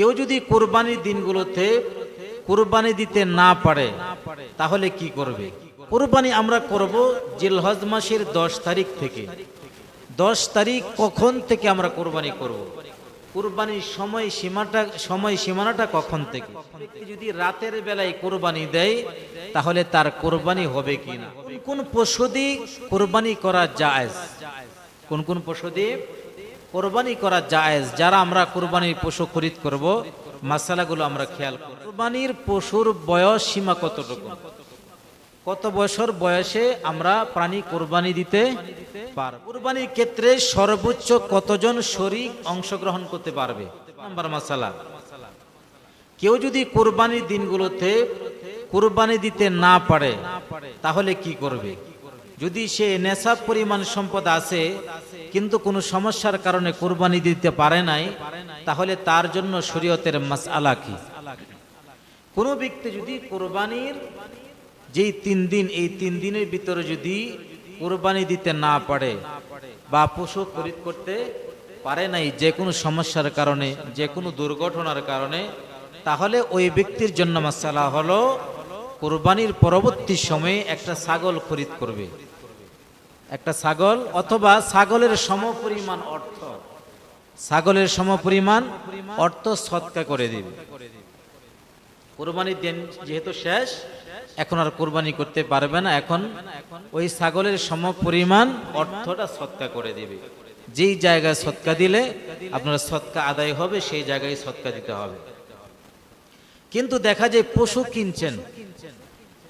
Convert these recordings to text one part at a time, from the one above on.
কেউ যদি কোরবানির দিনগুলোতে কোরবানি দিতে না পারে, তাহলে কি করবে? কোরবানি আমরা করব জিলহজ মাসের দশ তারিখ থেকে। দশ তারিখ কখন থেকে আমরা কোরবানি করব? কোরবানির সময় সীমাটা, সময় সীমানাটা কখন থেকে? যদি রাতের বেলায় কোরবানি দেয়, তাহলে তার কোরবানি হবে কি না? কোন পশু দিয়ে কোরবানি করা যায় কোন কোন পশু দিয়ে কোরবানি করা জায়েজ। যারা আমরা কোরবানির পশু খরিদ করব, মাসালাগুলো আমরা খেয়াল করব। কোরবানির পশুর বয়স সীমা কতটুকু? কত বছর বয়সে আমরা প্রাণী কোরবানি দিতে পারব? কোরবানির ক্ষেত্রে সর্বোচ্চ কতজন শরিক অংশগ্রহণ করতে পারবে? নাম্বার মাসালা। কেউ যদি কোরবানির দিনগুলোতে কোরবানি দিতে না পারে, তাহলে কি করবে? যদি সে নেশাব পরিমাণ সম্পদ আছে কিন্তু কোনো সমস্যার কারণে কোরবানি দিতে পারে নাই, তাহলে তার জন্য শরীয়তের মাসআলা কি? কোনো ব্যক্তি যদি কোরবানির যেই তিন দিন, এই তিন দিনের ভিতরে যদি কোরবানি দিতে না পারে বা পশু খরিদ করতে পারে নাই যে কোনো সমস্যার কারণে, যে কোনো দুর্ঘটনার কারণে, তাহলে ওই ব্যক্তির জন্য মাসালা হলো কোরবানির পরবর্তী সময়ে একটা ছাগল খরিদ করবে। একটা ছাগল অথবা ছাগলের সমপরিমাণ অর্থ। ছাগলের সমপরিমাণ অর্থ সৎকা করে দিবে। কোরবানির দিন যেহেতু শেষ, এখন আর কোরবানি করতে পারবে না। এখন ওই ছাগলের সম পরিমাণ অর্থটা সৎকা করে দিবে। যেই জায়গায় সৎকা দিলে আপনার সৎকা আদায় হবে, সেই জায়গায় সৎকা দিতে হবে। কিন্তু দেখা যায় পশু কিনছেন।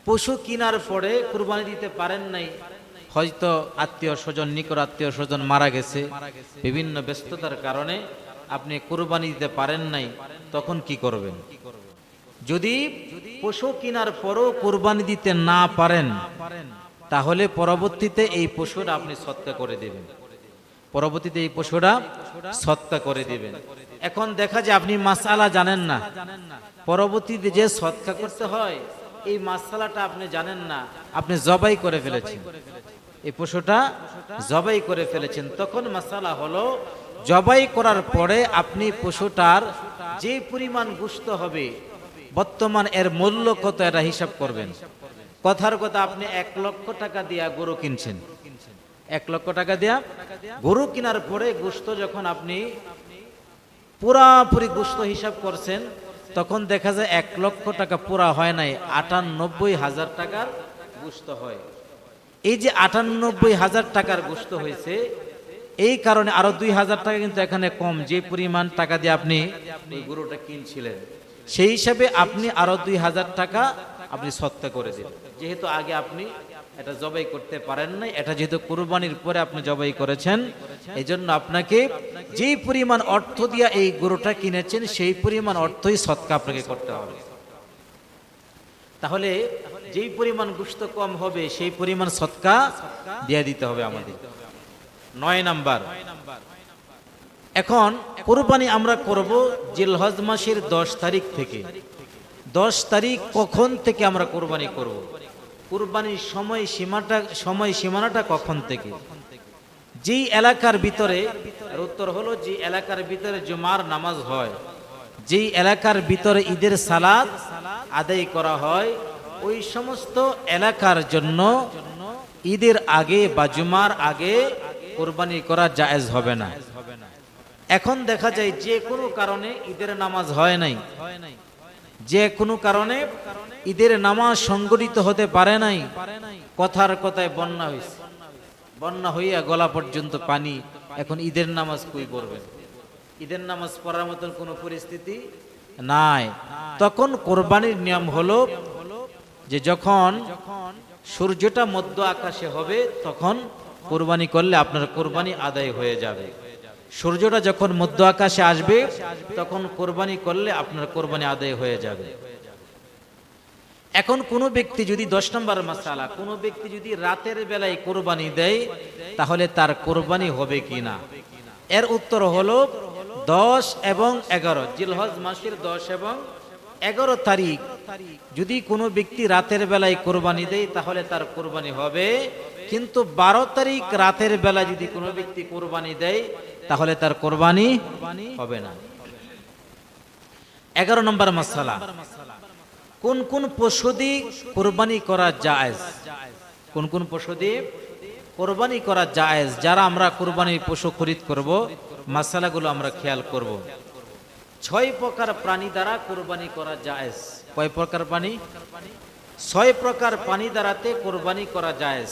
পশু কিনার পরে কোরবানি দিতে পারেন নাই হয়তো আত্মীয় স্বজন, নিকট আত্মীয় স্বজন মারা গেছে। বিভিন্ন ব্যস্ততার কারণে আপনি কোরবানি দিতে পারেন নাই, তখন কি করবেন? যদি পশু কেনার পরও কোরবানি দিতে না পারেন, তাহলে পরবর্তীতে এই পশুটা আপনি সৎকা করে দেবেন। পরবর্তীতে এই পশুটা সৎকা করে দিবেন। এখন দেখা যায় আপনি মাসালা জানেন না। পরবর্তীতে যে সৎকা করতে হয়, এই মাসালাটা আপনি জানেন না। আপনি জবাই করে ফেলেছেন। এই পশুটা জবাই করে ফেলেছেন। তখন মাসালা হলো, জবাই করার পরে আপনি পশুটার যে পরিমাণ গুস্ত হবে, বর্তমান এর মূল্য কত এটা হিসাব করবেন। কথার কথা আপনি এক লক্ষ টাকা দিয়া গরু কিনছেন। এক লক্ষ টাকা দিয়া গরু কেনার পরে গোস্ত যখন আপনি পুরাপুরি গোস্ত হিসাব করছেন, তখন দেখা যায় এক লক্ষ টাকা পুরা হয় নাই, আটানব্বই হাজার টাকার গোস্ত হয়। এই যে আটানব্বই হাজার টাকার গোস্ত হয়েছে, এই কারণে আরও দুই হাজার টাকা কিন্তু এখানে কম। যে পরিমাণ টাকা দিয়ে আপনি এই গরুটা কিনছিলেন, সেই হিসাবে আপনি আরও দুই হাজার টাকা আপনি সত্তা করে দিন যেহেতু আগে আপনি এটা জবাই করতে পারেন নাই, এটা যেহেতু কোরবানির পরে আপনি জবাই করেছেন এই জন্য আপনাকে যে পরিমাণ অর্থ দিয়া এই গরুটা কিনেছেন, সেই পরিমাণ অর্থই সৎকা আপনাকে করতে হবে। তাহলে যেই পরিমাণ গুস্ত কম হবে, সেই পরিমাণ সৎকা দিয়ে দিতে হবে আমাদের। নয় নাম্বার। এখন কোরবানি আমরা করব জিলহজ মাসের দশ তারিখ থেকে। দশ তারিখ কখন থেকে আমরা কোরবানি করব? কোরবানির সময় সীমাটা, সময় সীমানাটা কখন থেকে? যেই এলাকার ভিতরে উত্তর হলো যে এলাকার ভিতরে জুমার নামাজ হয়, যেই এলাকার ভিতরে ঈদের সালাদ আদায় করা হয় ওই সমস্ত এলাকার জন্য ঈদের আগে বা জুমার আগে কোরবানি করা জায়েজ হবে না। এখন দেখা যায় যে কোনো কারণে ঈদের নামাজ হয় নাই। যে কোনো কারণে ঈদের নামাজ সংগঠিত হতে পারে নাই। কথার কথায় বন্যা হয়েছে। বন্যা হইয়া গলা পর্যন্ত পানি। এখন ঈদের নামাজ কই পড়বেন ঈদের নামাজ পড়ার মতন কোনো পরিস্থিতি নাই। তখন কোরবানির নিয়ম হলো যে যখন সূর্যটা মধ্য আকাশে হবে, তখন কোরবানি করলে আপনার কোরবানি আদায় হয়ে যাবে। সূর্যটা যখন মধ্য আকাশে আসবে, তখন কোরবানি করলে আপনার কোরবানি আদায় হয়ে যাবে। এখন কোনো ব্যক্তি যদি দশ নম্বর মাসালা, কোনো ব্যক্তি যদি রাতের বেলায় কোরবানি দেয়, তাহলে তার কোরবানি হবে কি না? এর উত্তর হলো দশ এবং এগারো, জিলহজ মাসের দশ এবং এগারো তারিখ। যদি কোনো ব্যক্তি রাতের বেলায় কোরবানি দেয়, তাহলে তার কোরবানি হবে। কিন্তু বারো তারিখ রাতের বেলা যদি কোনো ব্যক্তি কোরবানি দেয়, তাহলে তার কোরবানি হবে না। এগারো নম্বর মশালা। কোন কোন পশুদি কোরবানি করা জায়েজ? কোন কোন পশুদি কোরবানি করা জায়েজ? যারা আমরা কোরবানির পশু খরিদ করব, মশালাগুলো আমরা খেয়াল করব। ছয় প্রকার প্রাণী দ্বারা কোরবানি করা জায়েজ। কয় প্রকার প্রাণী ছয় প্রকার প্রাণী দ্বারাতে কোরবানি করা জায়েজ।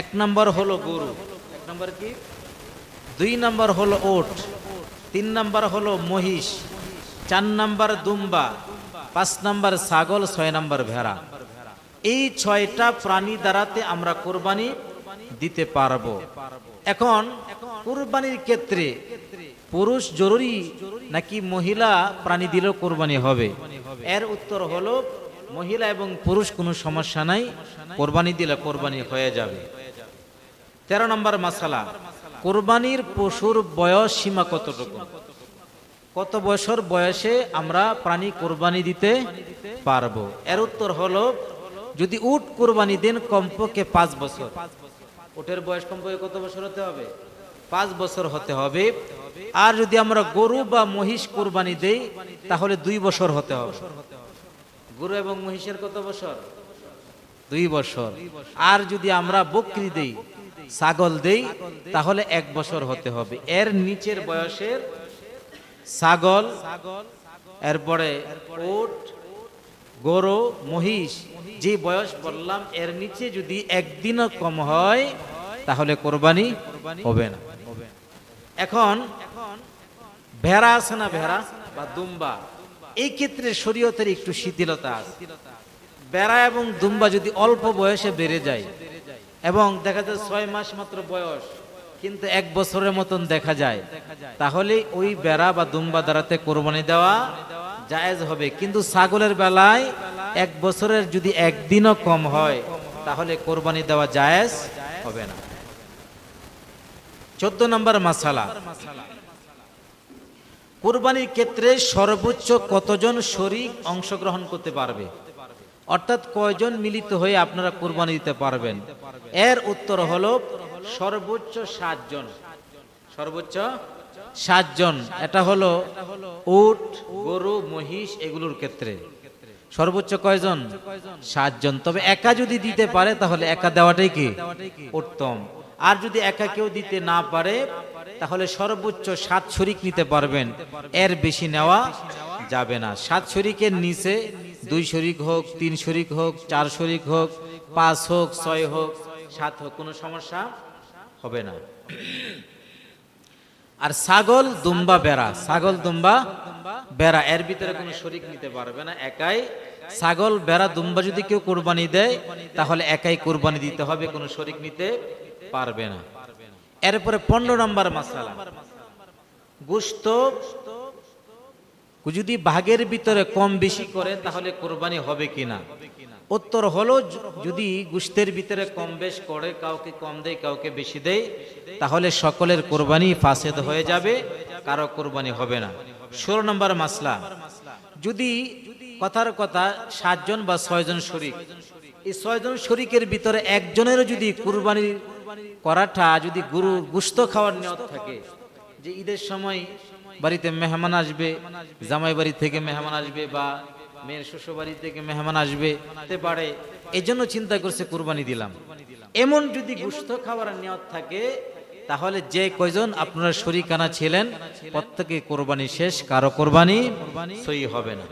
এক নম্বর হলো গরু। এক নম্বর কি? দুই নম্বর হলো ওট। তিন নম্বর হলো মহিষ। চার নম্বর দুম্বা। পাঁচ নম্বর ছাগল ছয় নম্বর ভেড়া। এই ছয়টা প্রাণী দ্বারাতে আমরা কোরবানি দিতে পারব। এখন কোরবানির ক্ষেত্রে পুরুষ জরুরি নাকি মহিলা প্রাণী দিলেও কোরবানি হবে? এর উত্তর হলো, মহিলা এবং পুরুষ কোনো সমস্যা নাই, কোরবানি দিলে কোরবানি হয়ে যাবে। তেরো নম্বর মাসালা, কোরবানির পশুর বয়স সীমা কতটুকু? কত বছর বয়সে আমরা প্রাণী কোরবানি দিতে পারব? এর উত্তর হলো, যদি উট কোরবানি দেন কমপক্ষে পাঁচ বছর। উটের বয়স কমপক্ষে কত বছর হতে হবে? পাঁচ বছর হতে হবে। আর যদি আমরা গরু বা মহিষ কোরবানি দেই, তাহলে দুই বছর হতে হবে। গরু এবং মহিষের কত বছর? দুই বছর। আর যদি আমরা বকরি দেই, ছাগল দেই, তাহলে এক বছর হতে হবে। এর নিচের বয়সের ছাগল, এরপরে ওট, গরু, মহিষ যে বয়স বললাম, এর নিচে যদি একদিনও কম হয়, তাহলে কোরবানি হবে না। এখন ভেড়া আছে না ভেড়া? বা দুম্বা। এই ক্ষেত্রে শরীয়তের একটু শিথিলতা আছে। বেড়া এবং দুম্বা যদি অল্প বয়সে বেড়ে যায়, এবং দেখা যায় ছয় মাস মাত্র বয়স, কিন্তু এক বছরের মতন দেখা যায়, তাহলে ওই বেড়া বা দুম্বা দ্বারাতে কোরবানি দেওয়া জায়েজ হবে। কিন্তু ছাগলের বেলায় এক বছরের যদি একদিনও কম হয়, তাহলে কোরবানি দেওয়া জায়েজ হবে না। চোদ্দ নম্বর মাসালা। কোরবানির ক্ষেত্রে সর্বোচ্চ কতজন শরিক অংশগ্রহণ করতে পারবে? অর্থাৎ কয়জন মিলিত হয়ে আপনারা কোরবানি দিতে পারবেন? এর উত্তর হল সর্বোচ্চ সাতজন। সর্বোচ্চ সাতজন। এটা হলো উট, গরু, মহিষ এগুলোর ক্ষেত্রে। সর্বোচ্চ কয়জন? সাতজন। তবে একা যদি দিতে পারে, তাহলে একা দেওয়াটাই কি? উত্তম। আর যদি একা কেউ দিতে না পারে, তাহলে সর্বোচ্চ সাত শরিক নিতে পারবেন। এর বেশি নেওয়া যাবে না। সাত শরিকের নিচে দুই শরিক হোক, তিন শরিক হোক, চার শরিক হোক, পাঁচ হোক, ছয় হোক, সাত হোক, কোনো সমস্যা হবে না। আর ছাগল দুম্বা বেড়া। ছাগল দুম্বা বেড়া, এর ভিতরে কোনো শরিক নিতে পারবে না, একাই। ছাগল বেড়া দুম্বা যদি কেউ কোরবানি দেয়, তাহলে একাই কোরবানি দিতে হবে, কোনো শরিক নিতে পারবে না। এরপরে পনেরো নম্বর মাসালা। গোস্ত যদি ভাগের ভিতরে কম বেশি করে, তাহলে কোরবানি হবে কিনা? উত্তর হলো, যদি গুস্তের ভিতরে কম বেশ করে, কাউকে কম দেয়, কাউকে বেশি দেয়, তাহলে সকলের কোরবানি ফাসেদ হয়ে যাবে, কারও কোরবানি হবে না। ষোলো নম্বর মাসলা, যদি কথার কথা সাতজন বা ছয়জন শরিক, এই ছয়জন শরিকের ভিতরে একজনেরও যদি কুরবানি করাটা, যদি গুরু গুস্ত খাওয়ার নিয়ত থাকে, যে ঈদের সময় বাড়িতে মেহমান আসবে, জামাই বাড়ি থেকে মেহমান আসবে বা মেয়ের শ্বশুর বাড়ি থেকে মেহমান আসবে হতে পারে। এই জন্য চিন্তা করছে, কুরবানি দিলাম। এমন যদি গুস্ত খাওয়ার নিয়ত থাকে, তাহলে যে কয়জন আপনারা শরিকানা ছিলেন, প্রত্যেকে কোরবানি শেষ, কারও কোরবানি সই হবে না।